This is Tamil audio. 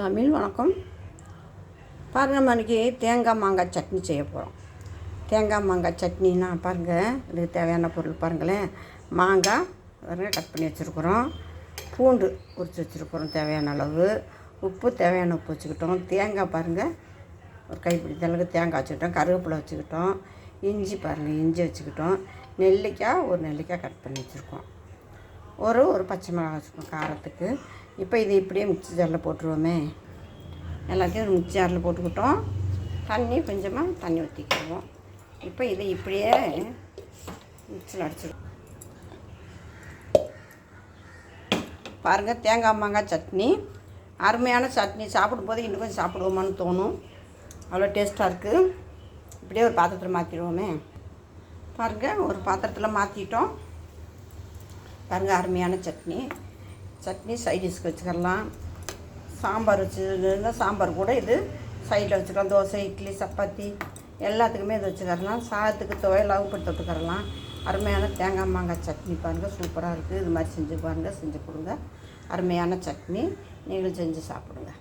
தமிழ் வணக்கம். பாருங்கள் மணிக்கு தேங்காய் மாங்காய் சட்னி செய்ய போகிறோம் தேங்காய் மாங்காய் சட்னினா பாருங்கள் இதுக்கு தேவையான பொருள் பாருங்களேன். மாங்காய் பாருங்கள் கட் பண்ணி வச்சுருக்குறோம். பூண்டு உரித்து வச்சுருக்குறோம் தேவையான அளவு. உப்பு தேவையான உப்பு வச்சுக்கிட்டோம். தேங்காய் பாருங்கள் ஒரு கைப்பிடி அளவுக்கு தேங்காய் வச்சுக்கிட்டோம். கருவேப்பிலை வச்சுக்கிட்டோம். இஞ்சி பாருங்கள் இஞ்சி வச்சுக்கிட்டோம். நெல்லிக்காய் ஒரு நெல்லிக்காய் கட் பண்ணி வச்சுருக்கோம். ஒரு ஒரு பச்சை மிளகா வச்சுக்கணும் காரத்துக்கு. இப்போ இது இப்படியே மிக்சி ஜாரில் போட்டுருவோமே. எல்லாத்தையும் ஒரு மிக்சி ஜாரில் போட்டுக்கிட்டோம். தண்ணி கொஞ்சமாக தண்ணி ஊற்றிக்கிடுவோம் இப்போ இதை இப்படியே மிக்சியில் அடிச்சிடுவோம். பாருங்கள் தேங்காய் மாங்காய் சட்னி. அருமையான சட்னி. சாப்பிடும்போது இன்னும் கொஞ்சம் சாப்பிடுவோமான்னு தோணும். அவ்வளோ டேஸ்ட்டாக இருக்குது இப்படியே ஒரு பாத்திரத்தில் மாற்றிடுவோமே பாருங்கள் ஒரு பாத்திரத்தில் மாற்றிட்டோம் பாருங்கள் அருமையான சட்னி. சட்னி சைடிஷ்க்கு வச்சுக்கலாம். சாம்பார் வச்சுருந்தா சாம்பார் கூட இது சைடில் வச்சுக்கலாம். தோசை இட்லி சப்பாத்தி எல்லாத்துக்குமே இது வச்சுக்கரலாம் சாதத்துக்கு துவையலாகவும் போட்டு தொட்டுக்கரலாம் அருமையான தேங்காய் மாங்காய் சட்னி பாருங்கள் சூப்பராக இருக்குது இது மாதிரி செஞ்சு பாருங்கள் செஞ்சு கொடுங்க. அருமையான சட்னி. நீங்களும் செஞ்சு சாப்பிடுங்க.